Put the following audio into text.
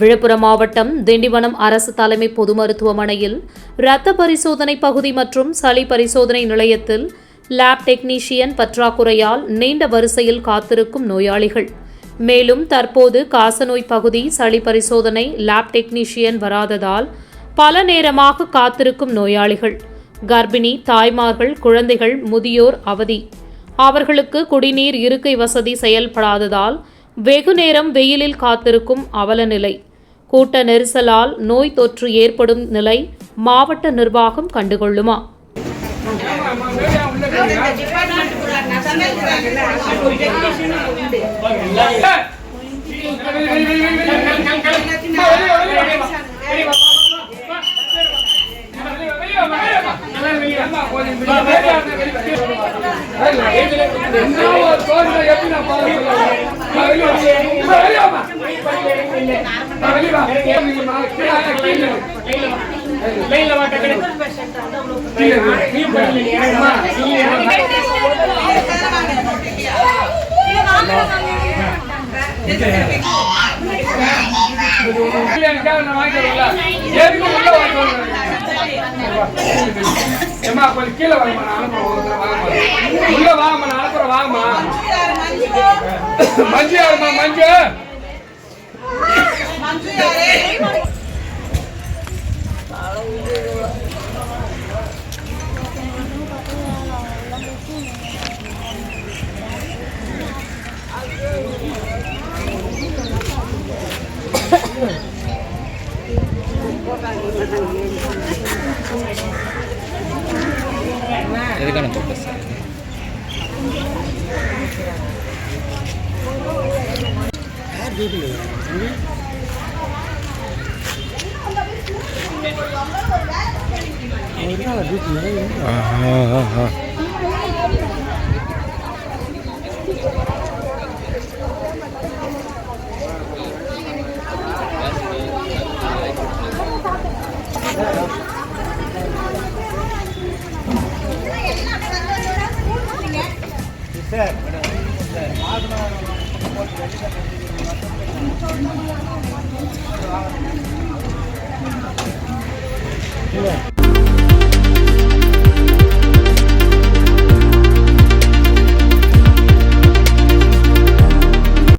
விழுப்புரம் மாவட்டம் திண்டிவனம் அரசு தலைமை பொது மருத்துவமனையில் இரத்த பரிசோதனை பகுதி மற்றும் சளி பரிசோதனை நிலையத்தில் லேப் டெக்னீஷியன் பற்றாக்குறையால் நீண்ட வரிசையில் காத்திருக்கும் நோயாளிகள். மேலும் தற்போது காசநோய் பகுதி சளி பரிசோதனை லேப் டெக்னீஷியன் வராததால் பல நேரமாக காத்திருக்கும் நோயாளிகள். கர்ப்பிணி தாய்மார்கள் குழந்தைகள் முதியோர் அவதி. அவர்களுக்கு குடிநீர் இருக்கை வசதி செயல்படாததால் வெகு நேரம் வெயிலில் காத்திருக்கும் அவல நிலை கூட்ட நெரிசலால் நோய் தொற்று ஏற்படும் நிலை மாவட்ட நிர்வாகம் கண்டுகொள்ளுமா? வாங்கிக்கிறோம்ல எதுக்கு உள்ள வாங்கிக்கிறோம் ஏம்மா கொஞ்சம் கீழே வாங்கம்மா நான் அனுப்புறேன் ஒரு தடவை வாங்கம்மா உள்ள வாங்கம்மா நான் அனுப்புறேன் வாங்கம்மா மஞ்சு யாரும்மா மஞ்சு Jadi kan untuk ah. ah, ah, ah. Sir இல்லை.